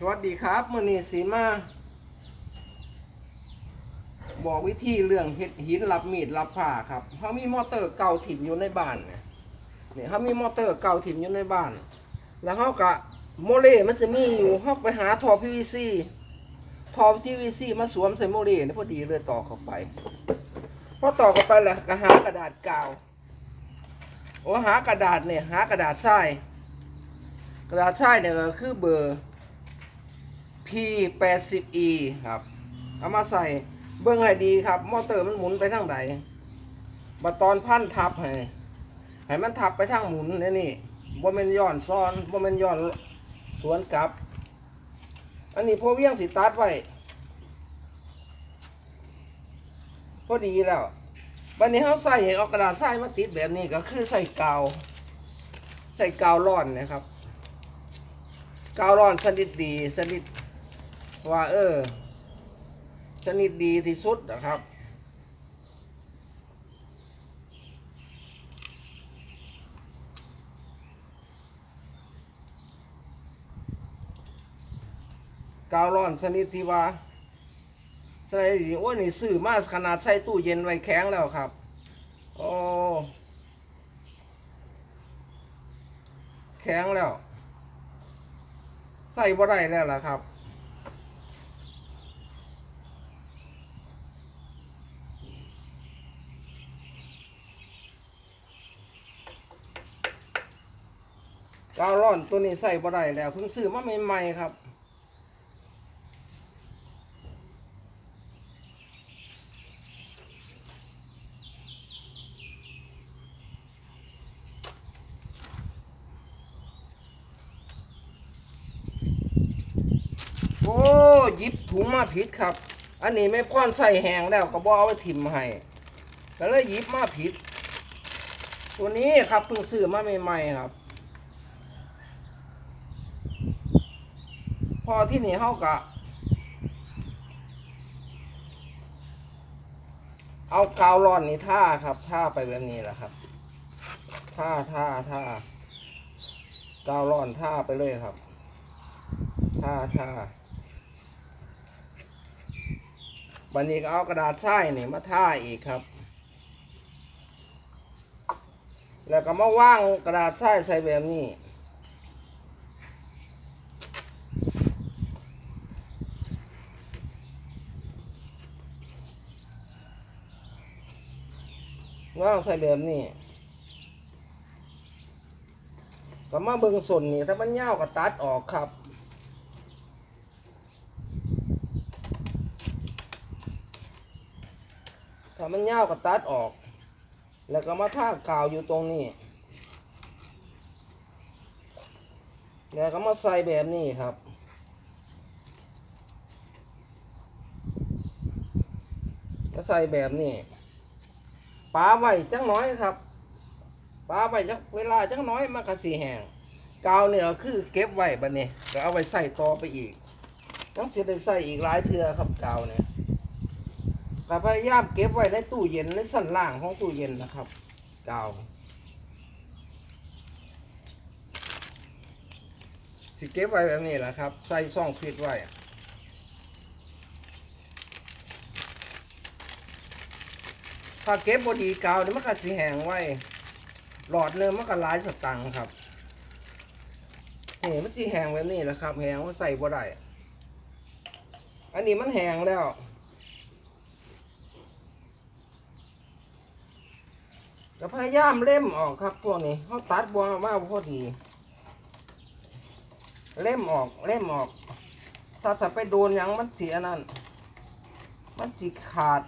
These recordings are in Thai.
สวัสดีครับมื่อนี้สีมา บอกวิธีเรื่องเฮ็ดหินรับมีดรับผ้าครับเขามีมอเตอร์เก่าถิ่มอยู่ในบ้านเนี่ยเนี่ยเขามีมอเตอร์เก่าถิ่มอยู่ในบ้าน แล้วเขากะโมเลมันจะมีอยู่เขาไปหาท่อ PVC ท่อ PVC มาสวมใส่โมเลนี่พอดีเลยต่อเข้าไปพอต่อเข้าไปแล้วก็หากระดาษกาวโอ้หากระดาษเนี่ยหากระดาษทรายกระดาษทรายเนี่ยคือเบอร์ P 8 0 E ครับ เอามาใส่เบื้องให้ดีครับ มอเตอร์มันหมุนไปทางใดบัตอนพันทับให้ให้มันทับไปทางหมุนนี่นี่บ่แม่นย้อนซ้อนบ่แม่นย้อนสวนกลับ อันนี้พอเวียงสิตัดไว้พอดีแล้ววันนี้เขาใส่เอากระดาษทรายมาติดแบบนี้ก็คือใส่กาว ใส่กาวร้อนนะครับ กาวร้อนสนิทดีสนิท ว่า เออสนิทดีที่สุดนะครับกาวร้อนสนิทที่ว่าใส่ดีโอ้ยนี่ซื้อมาขนาดใส่ตู้เย็นไว้แข็งแล้วครับ โอ้แข็งแล้ว ใส่บ่ได้แล้วล่ะครับ กาวร้อนตัวนี้ใส่บ่ได้แล้วเพิ่งซื้อมาใหม่ๆครับ โอ้ยิบถุงมาผิดครับ อันนี้ไม่พ่อนใส่แหงแล้วก็บอเอาไปถิ่มให้ก็เลยหยิบมาผิด ตัวนี้ครับเพิ่งซื้อมาใหม่ๆครับ พอที่นี่เขากะเอากาวร้อนนี่ท่าครับท่าไปแบบนี้แหละครับท่าท่าท่ากาวร้อนท่าไปเลยครับท่าท่าบันนี้ก็เอากระดาษทรายนี่มาท่าอีกครับ แล้วก็มาว่างกระดาษทรายใส่แบบนี้ ว่างใส่แบบนี้ก็มาเบิ่งส่วนนี่ถ้ามันยาวก็ตัดออกครับถ้ามันยาวก็ตัดออก แล้วก็มาทากาวอยู่ตรงนี้ แล้วก็มาใส่แบบนี้ครับ ก็ใส่แบบนี้ ปาไว้จังน้อยครับปาไว้จักเวลาจังน้อยมันก็สีแห้งกาวเนี่ยคือเก็บไว้บัดนี้ก็เอาไว้ใส่ต่อไปอีกต้องเสียได้ใส่อีกหลายเทือครับกาวเนี่ยก็พยายามเก็บไว้ในตู้เย็นในสันล่างของตู้เย็นนะครับกาวสิเก็บไว้แบบนี้แหละครับ ใส่ซ่องฟิตไว้ ถ้าเก็บบดีเกาเดี๋ยวมันก็สีแห้งไว้ หลอดเนื้อมันก็ลายสตังค์ครับนี่มันสีแห้งแบบนี้แหละครับ แหงมันใส่บ่ได้อันนี้มันแห้งแล้วก็พยายามเล่มออกครับพวกนี้เขาตัดบัวมาพอดี เล่มออกเล่มออก ถ้าจะไปโดนยังมันเสียนั่น มันสิขาด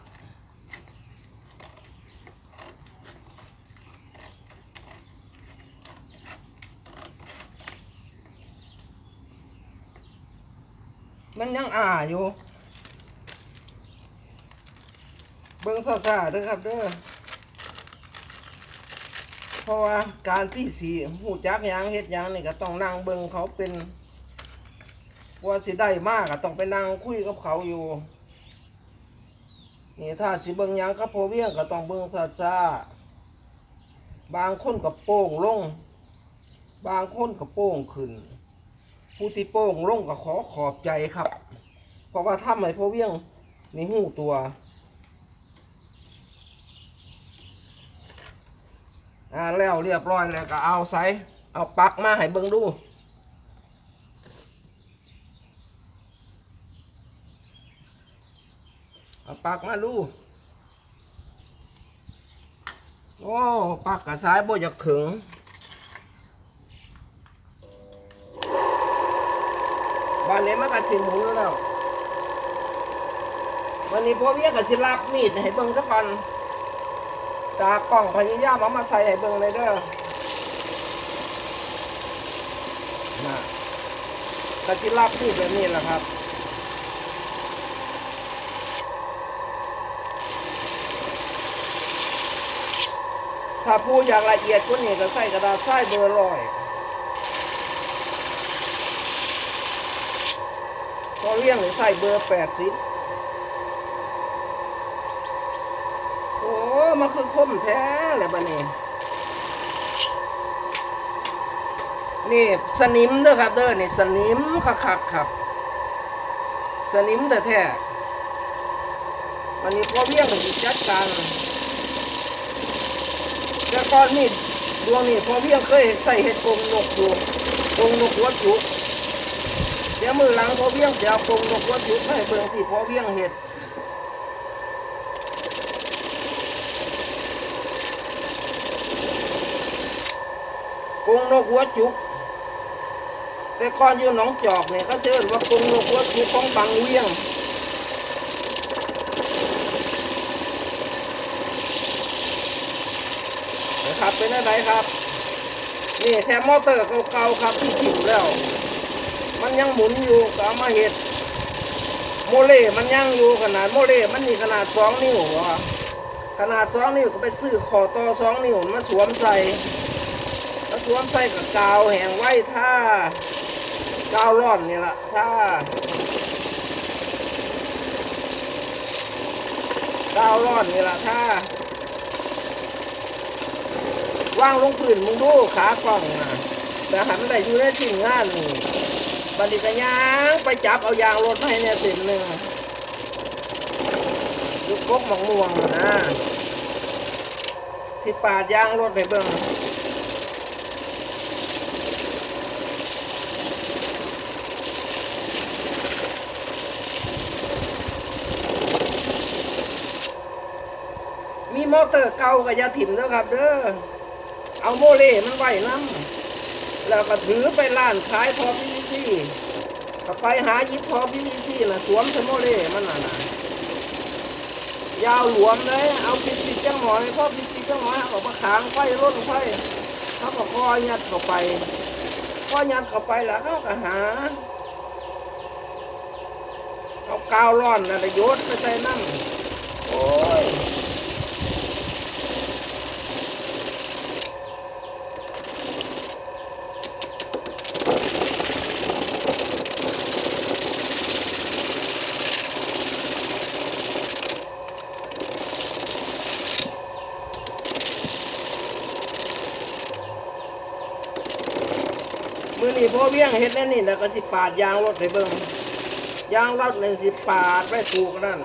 มันยังอ่าอยู่ เบิ่งซาซาๆเด้อครับเด้อเพราะว่าการที่สีหูจักยางเฮ็ดยางนี่ก็ต้องนั่งเบิ่งเขาเป็นว่าสิได้มากก็ต้องไปนั่งคุยกับเขาอยู่นี่ถ้าสิเบิ่งยังกับโพเวียงก็ต้องเบิ่งซาซาๆบางคนก็โป้งลง บางคนก็โป้งขึ้น ผู้ที่โป้งลงก็ขอขอบใจครับ เพราะว่าทำให้พ่อเวียงในหูตัวอ่าแล้วเรียบร้อยแล้วก็เอาใส่เอาปักมาให้เบิ่งดูเอาปักมาดูโอ้ปักกับสายบ่อยากขึง บ้านนี้มันก็สิหมุนแล้ววันนี้พ่อเวียก็สิรับมีดให้เบิ่งซะก่อนตากล้องพยายามเอามาใส่ให้เบิ่งเลยเด้อนะก็สิรับมีดแบบนี้แหละครับถ้าผู้อยากละเอียดกว่านี้ก็ใส่กระดาษทรายเบอร์ร้อย อเลี้ยงใส่เบอร์แปดสิบโอ้มันคือคมแท้เลยบ้านี้นี่สนิมเด้อครับเด้อนี่สนิมคักๆครับ สนิมแต่แท้วันนี้พอเลี้ยงจัดการแต่ก่อนนี่ดวงนี่พอเลี้ยงเคยใส่เห็ดกรงนกอยู่กรงนกวัดจุกเดี๋ยวมือหลังพอเวียงเดี๋ยวปรุงนกวัดยุบให้เบิ่งที่พอเวียงเห็ดปรุงนกหัวจุก แต่ก่อนอยู่หนองจอกเนี่ยเขาเชิญว่าปรุงนกหัวจุกของบางเวียงนะครับเป็นอะไรครับ นี่แค่มอเตอร์เก่าๆครับที่จิบแล้ว มันยังหมุนอยู่ก็เอามาเห็ดโมเล่มันยังอยู่ขนาดโมเล่มันนี่ขนาดสองนิ้ววะขนาดสองนิ้วก็ไปซื้อคอต่อสองนิ้วมาสวมใส่มาสวมใส่กับกาวแหงไว้ท่ากาวร่อนนี่แหละท่ากาวร่อนนี่แหละท่าว่างลงพื้นมึงดูขากล้องนะแต่หันได้อยู่ในทิ้งงานนี่ บันดิกยางไปจับเอายางรถมาให้เนี่ยเส้นหนึ่งลูกกกหมองม่วงนะสิปาดยางรถไปเบิ่งมีมอเตอร์เก่ากับยาถิ่มเด้อครับเด้อ เอาโมเล่มันไว้น้ำแล้วก็ถือไปร้านขายพอพีวี ซีก็ไปหายิบพอพีวีซีนะสวมสโมเล่มันน่ะนะยาวหลวมเลย เอาปิดปิดจังหน่อยพอปิดปิดจังหน่อยเอามาขางไฟร่นไฟเขาบอก็คอยยัดเข้าไปคอยยัดเข้าไปแล้วเขาก็หาเอากาวร้อนนะไปโยนไปใส่น้ำโอ้ย พ่อเวียงเฮ็ดแน่นี่แล้วก็สิปาดยางรถให้เบิ่งยางรถนี่สิปาดไว้ปลูกนั่น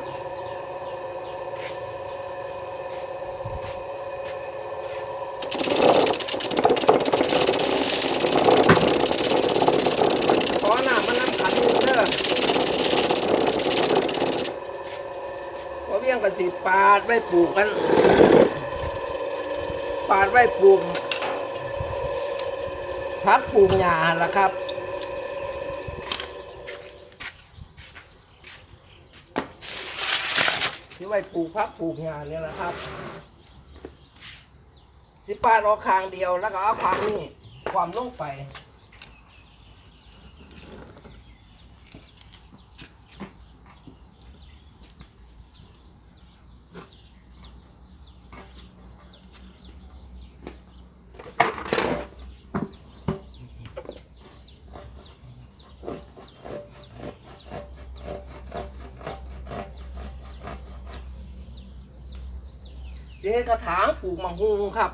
ขอหน้ามันน้ำขันเด้อพอเวียงก็สิปาดไว้ปลูกกัน ปาดไว้ปลูก พักปลูกหญ้าละครับ ที่ไว้ปลูกพักปลูกหญ้าเนี่ยนะครับ สิปาดออกคางเดียวแล้วก็เอาคางนี่ความลงไป เจ๊กระถางปลูกมังคุงครับ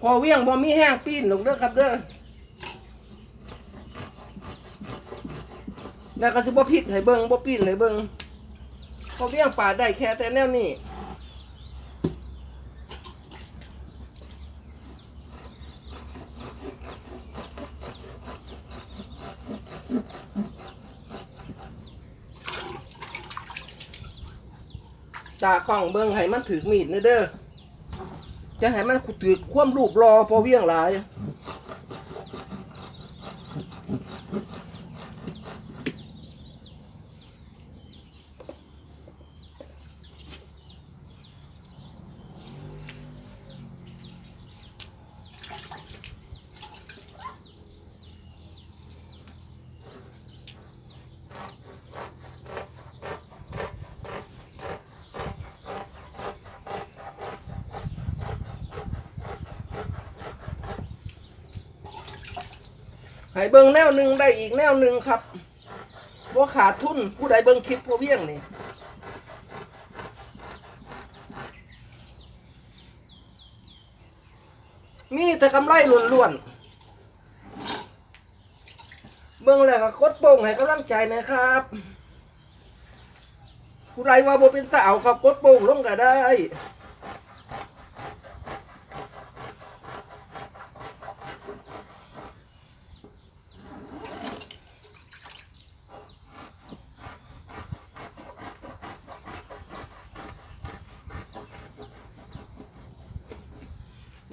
พอเวียงบอมีแห้งปีนลงเด้อครับเด้อแล้วก็สิบ่พิษให้เบิ่งบ่ปีนให้เบิ่งพอเวียงป่าได้แค่แต่แนวนี้ ตากล้องเบิ่งให้มันถือมีดเด้อเด้อจะให้มันถือความรูปรอพอเวียงหลาย ให้เบิ่งแนวหนึ่งได้อีกแนวหนึ่งครับว่าขาดทุนผู้ใดเบิ่งคลิปพอเวียงนี่มีแต่กำไรล้วนๆเบิ่งแล้วก็กดโป่งให้กำลังใจนะครับผู้ใดว่าบ่เป็นตาเอาครับกดโป่งลงก็ได้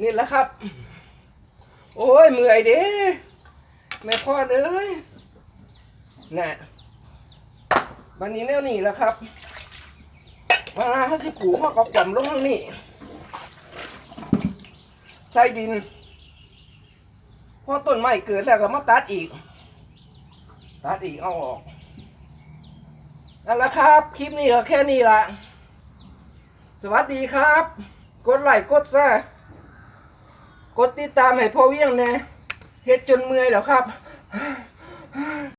นี่แหละครับ โอ้ยเมื่อยเด้แม่พ่อเอ้ยน่ะวันนี้แนวนี้แหล้วครับเวลาเขาสิผูเขาก็กล่อมลงทางนี้ใส่ดินพอต้นไม้เกิดแล้วก็มาตัดอีก ตัดอีกเอาออกนั่นแหละครับ คลิปนี้ก็แค่นี้ละสวัสดีครับ กดไลค์กดแชร์ กดติดตามให้พ่อเวียงแน่เฮ็ดจนเมื่อยแล้วครับ